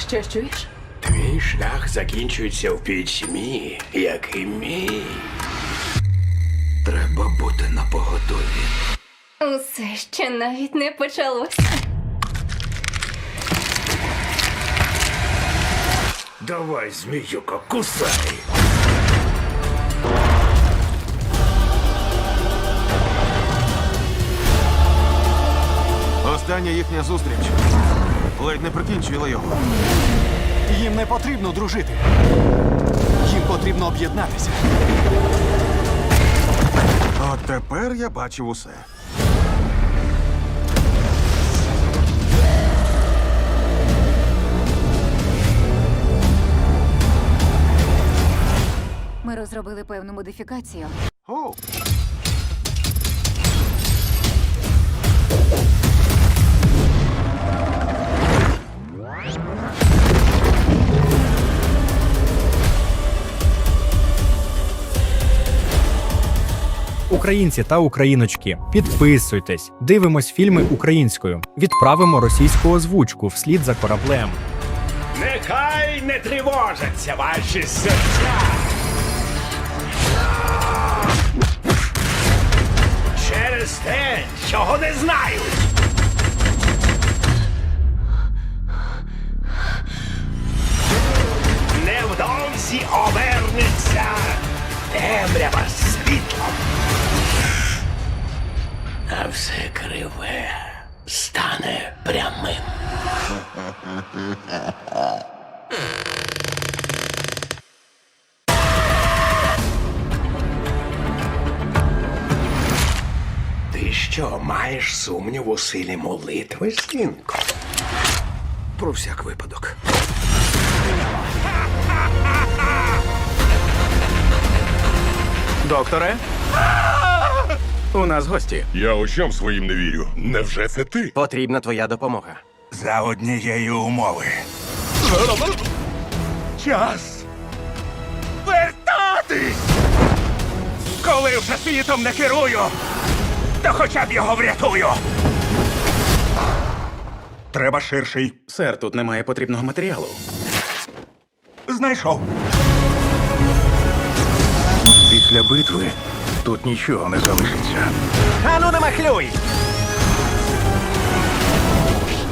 Що чуєш? Твій шлях закінчується в пітьмі, як і мій. Треба бути на поготові. Усе ще навіть не почалося. Давай, зміюко, кусай. Остання їхня зустріч ледь не прикінчила його. Їм не потрібно дружити. Їм потрібно об'єднатися. От тепер я бачив усе. Ми розробили певну модифікацію. О, Українці та україночки, підписуйтесь, дивимось фільми українською, відправимо російську озвучку вслід за кораблем. Нехай не тривожаться ваші серця. Через те, чого не знають. Невдовзі обернеться темрява світлом. А все криве стане прямим. Ти що, маєш сумнів у силі молитви, синку? Про всяк випадок. докторе. У нас гості. Я очам своїм не вірю. Невже це ти? Потрібна твоя допомога. За однієї умови. Час вертатись! Коли вже світом не керую, то хоча б його врятую. Треба ширший. Сер, тут немає потрібного матеріалу. Знайшов. Після битви тут нічого не залишиться. Ану не махлюй!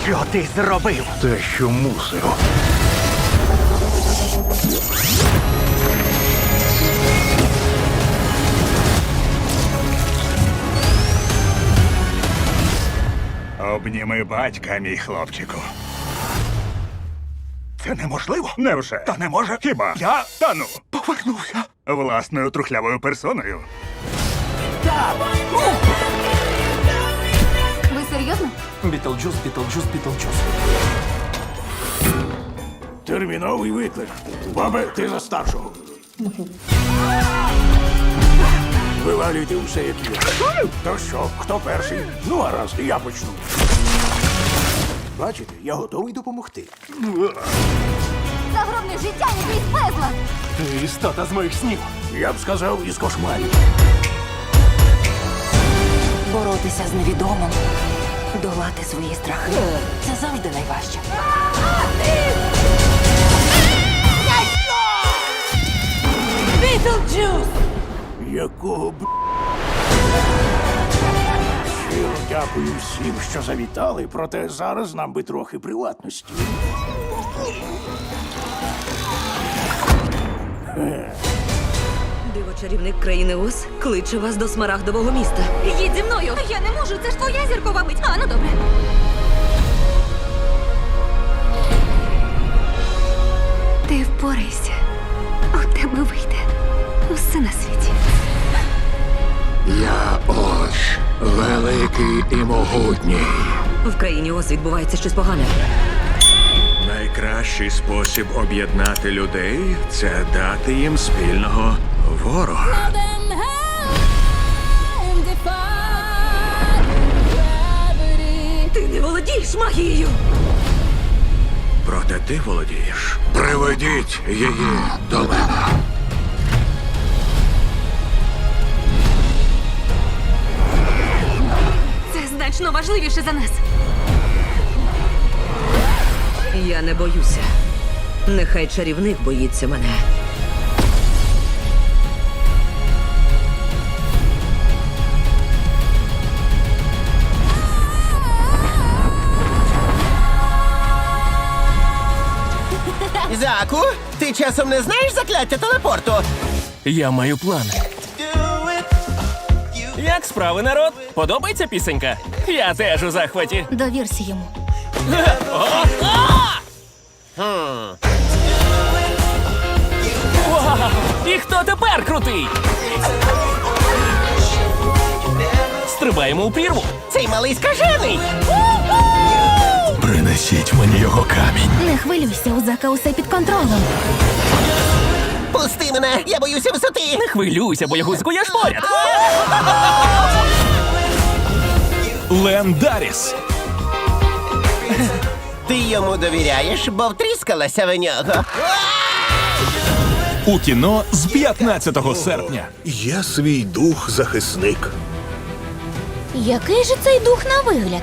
Що ти зробив? Те, що мусив. Обніми батька, мій хлопчику. Це неможливо. Невже? Та не може. Хіба? Я та ну. Повернувся. Власною трухлявою персоною. Ви серйозно? Бітлджус, Бітлджус, Бітлджус. Терміновий виклик. Бабе, ти за старшого. Вивалюйте усе, як є. То що, хто перший? Ну, гаразд, я почну. Бачите, я готовий допомогти. Загробне життя якийсь безлад! Ти істота з моїх снів. Я б сказав, із кошмарів. Боротися з невідомим, долати свої страхи. Це завжди найважче. Якого б. Щиро дякую всім, що завітали, проте зараз нам би трохи приватності. Диво чарівник країни Оз кличе вас до смарагдового міста. Їдь зі мною! Я не можу, це ж твоя зіркова мить. А, ну добре. Ти впорайся. У тебе вийде усе на світі. Я ось великий і могутній. В країні Оз відбувається щось погане. Найкращий спосіб об'єднати людей це дати їм спільного ворога. Ти не володієш магією! Проте ти володієш. Приведіть її до мене. Це значно важливіше за нас. Я не боюся. Нехай чарівник боїться мене. Заку, ти часом не знаєш закляття телепорту? Я маю план. Як справи, народ? Подобається пісенька? Я теж у захваті. Довірся йому. Вау! І хто тепер крутий? Стрибаємо у прірву. Цей малий скажений. Принесіть мені його камінь. Не хвилюйся, у Зака усе під контролем. Пусти мене, я боюся висоти. Не хвилюйся, бо його я ж поряд. Лендаріс. Ти йому довіряєш, бо втріскалася в нього. У кіно з 15 серпня. Є свій дух захисник. Який же цей дух на вигляд?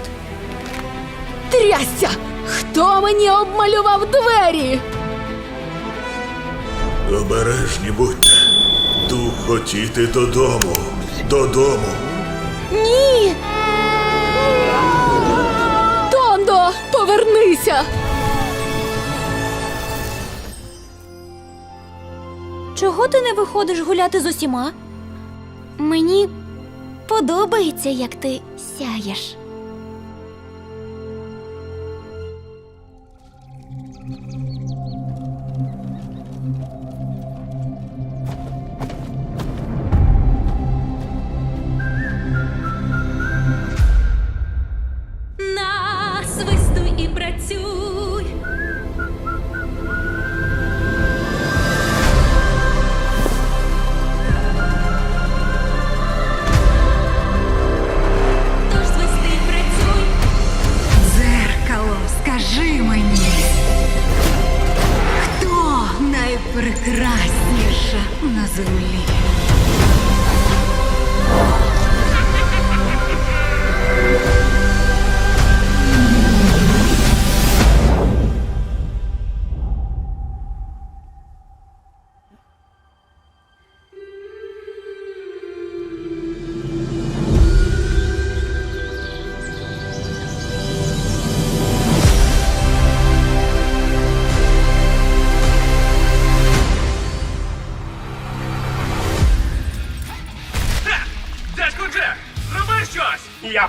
Трясся! Хто мені обмалював двері? Обережні будьте. Дух хотіти додому. Додому. Ні! Тондо, повернися! Чого ти не виходиш гуляти з усіма? Мені подобається, як ти сяєш.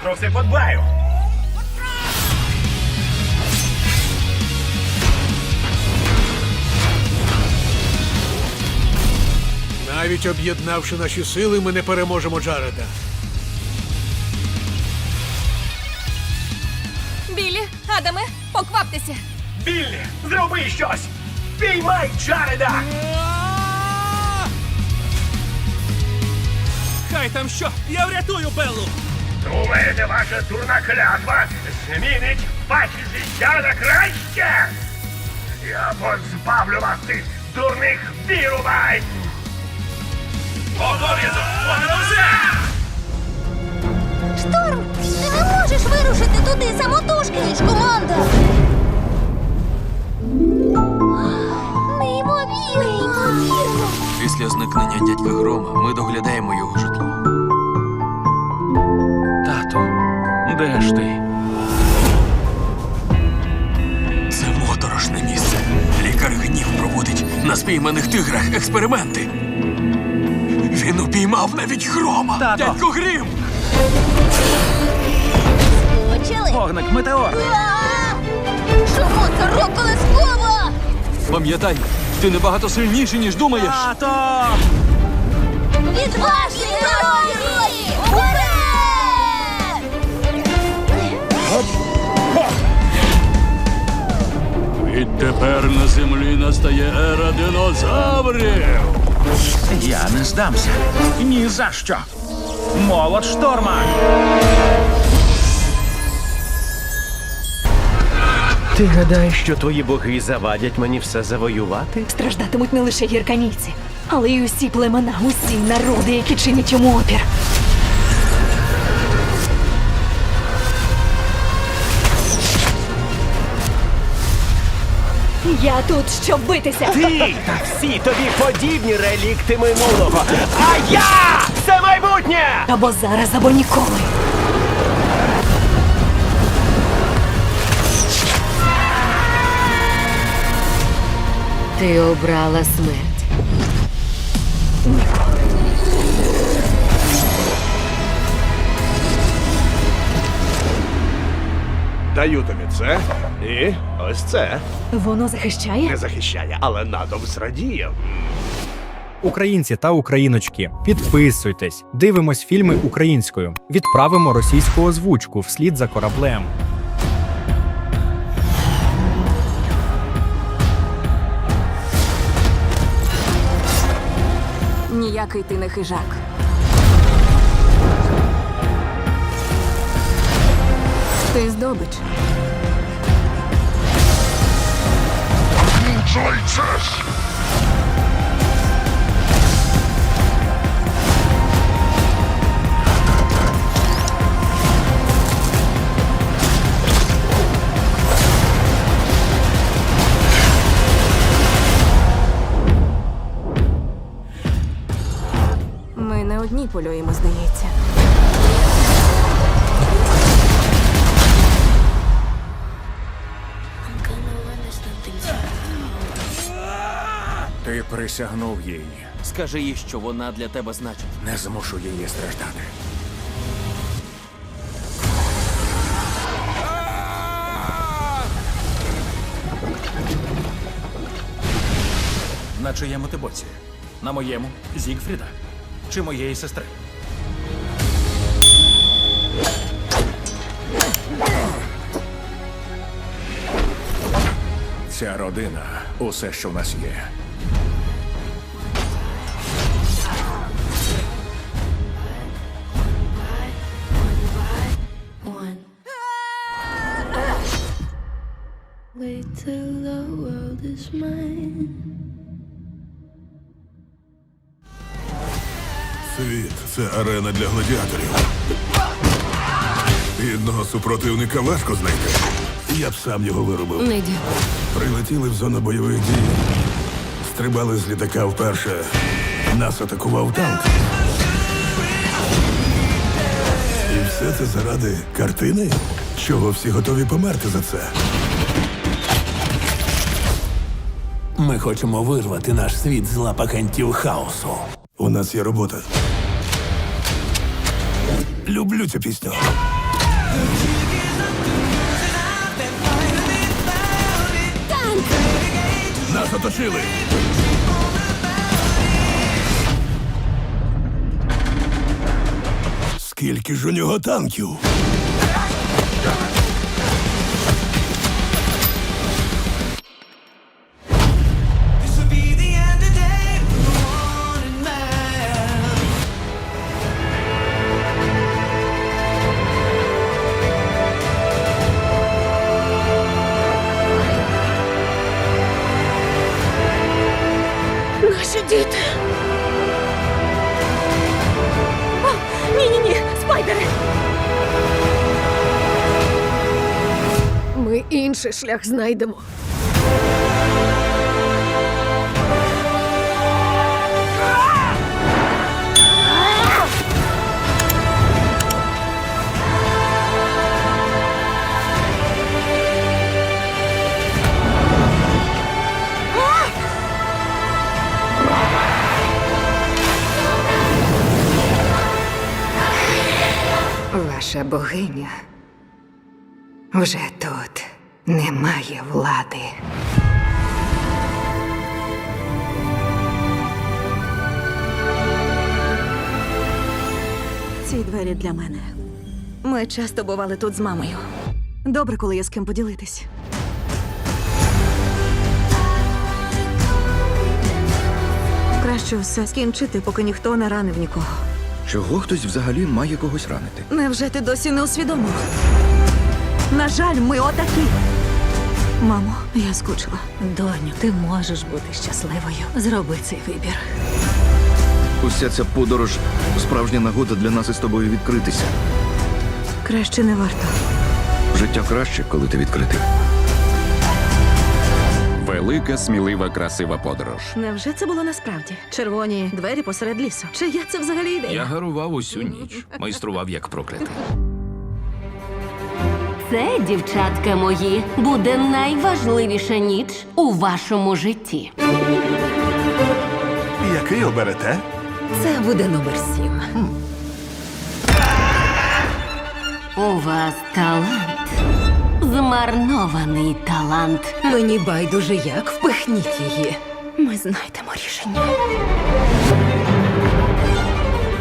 Про все подбаю. Навіть об'єднавши наші сили, ми не переможемо Джареда. Білі, Адаме, покваптеся. Біллі, зроби щось! Піймай Джареда! Хай там що! Я врятую Беллу! Думаєте, ваша дурна клятва змінить ваші життя на краще? Я позбавлю вас цих дурних вірувань! Обов'язок! Шторм, ти не можеш вирушити туди самотужки, команда. Неймовірно! Неймовірно! Після зникнення дядька Грома ми доглядаємо його де ж ти? Це моторошне місце. Лікар гнів проводить на спійманих тиграх експерименти. Він упіймав навіть грома. Тато. Дядько Грім! Почали? Вогник метеор! А! Чому це роколескова? Пам'ятай, ти набагато сильніший, ніж думаєш. Тато! Відважні Відтепер на землі настає ера динозаврів. Я не здамся. Ні за що. Молот шторма. Ти гадаєш, що твої боги завадять мені все завоювати? Страждатимуть не лише гірканійці, але й усі племена, усі народи, які чинять йому опір. Я тут, щоб битися. Ти та всі тобі подібні релікти минулого. А я це майбутнє! Або зараз, або ніколи. Ти обрала смерть. Даю тобі це і ось це. Воно захищає? Не захищає, але надом зрадіє. Українці та україночки, підписуйтесь, дивимось фільми українською, відправимо російську озвучку вслід за кораблем. Ніякий ти не хижак. Ти здобич. Ми Ти присягнув їй. Скажи їй, що вона для тебе значить. Не змушу її страждати. На чиєму ти боці? На моєму Зігфріда? Чи моєї сестри? Ця родина усе, що в нас є. The world is mine. Світ це арена для гладіаторів. Гідного супротивника важко знайти. Я б сам його виробив. Не дякую. Прилетіли в зону бойових дій. Стрибали з літака вперше. Нас атакував танк. І все це заради картини? Чого всі готові померти за це? Ми хочемо вирвати наш світ з лап агентів хаосу. У нас є робота. Люблю цю пісню. Нас оточили. Скільки ж у нього танків? Інший шлях знайдемо. Ваша богиня вже тут немає влади. Ці двері для мене. Ми часто бували тут з мамою. Добре, коли є з ким поділитись. Краще все скінчити, поки ніхто не ранив нікого. Чого хтось взагалі має когось ранити? Невже ти досі не усвідомив? На жаль, ми отакі. Мамо, я скучила. Доню, ти можеш бути щасливою. Зроби цей вибір. Уся ця подорож справжня нагода для нас із тобою відкритися. Краще не варто. Життя краще, коли ти відкритий. велика, смілива, красива подорож. Невже це було насправді? Червоні двері посеред лісу. Чи я це взагалі ідея? Я гарував усю ніч, майстрував як проклятий. Це, дівчатка мої, буде найважливіша ніч у вашому житті. Який оберете? Це буде номер сім. У вас талант. Змарнований талант. Мені байдуже як впихніть її. Ми знайдемо рішення.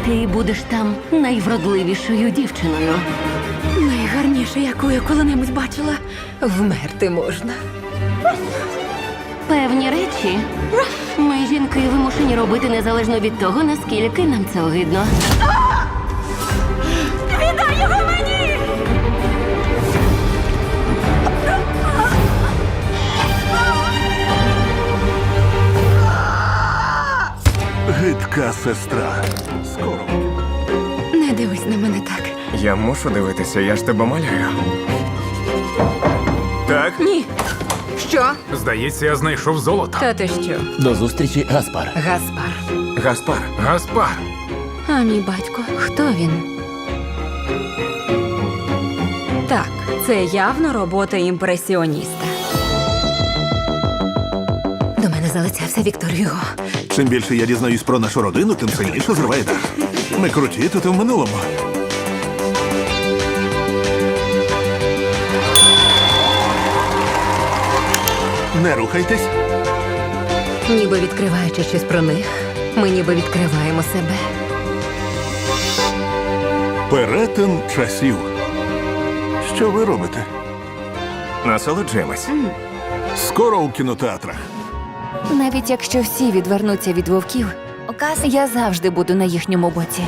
Ти будеш там найвродливішою дівчиною. Найгарніше, яку я коли-небудь бачила. Вмерти можна. Певні речі ми, жінки, вимушені робити незалежно від того, наскільки нам це огидно. Віддай його мені! Гидка сестра. Скоро. Не дивись на мене так. Я мушу дивитися, я ж тебе малюю. Так? Ні. Що? Здається, я знайшов золото. Та ти що? До зустрічі, Гаспар. Гаспар. Гаспар. Гаспар. А мій батько, хто він? Так, це явно робота імпресіоніста. До мене залицявся Віктор Юго. Чим більше я дізнаюсь про нашу родину, тим сильніше зриває дах. Не круті, то ти в минулому. Не рухайтесь. Ніби відкриваючи щось про них, ми ніби відкриваємо себе. Перетин часів. Що ви робите? Насолоджуємось. Скоро у кінотеатрах. Навіть якщо всі відвернуться від вовків, я завжди буду на їхньому боці.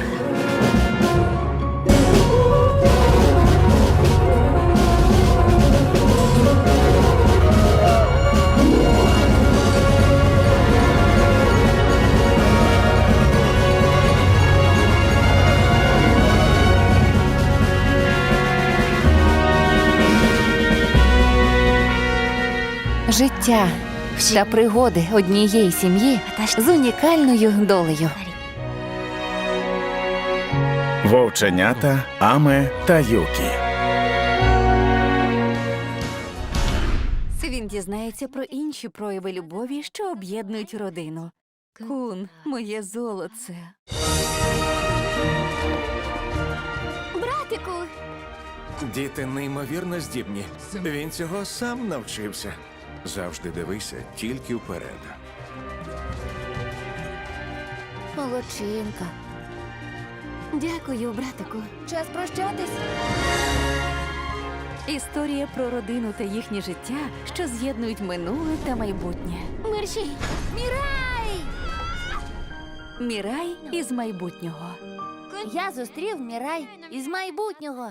Життя та пригоди однієї сім'ї з унікальною долею. Вовченята, Аме та Юкі. Він дізнається про інші прояви любові, що об'єднують родину. Кун, моє золоце. Братику, Діти неймовірно здібні. Він цього сам навчився. Завжди дивися тільки вперед. Молодчинка. Дякую, братику. час прощатись. Історія про родину та їхнє життя, що з'єднують минуле та майбутнє. Мерші! Мірай! Мірай із майбутнього. Я зустрів Мірай із майбутнього.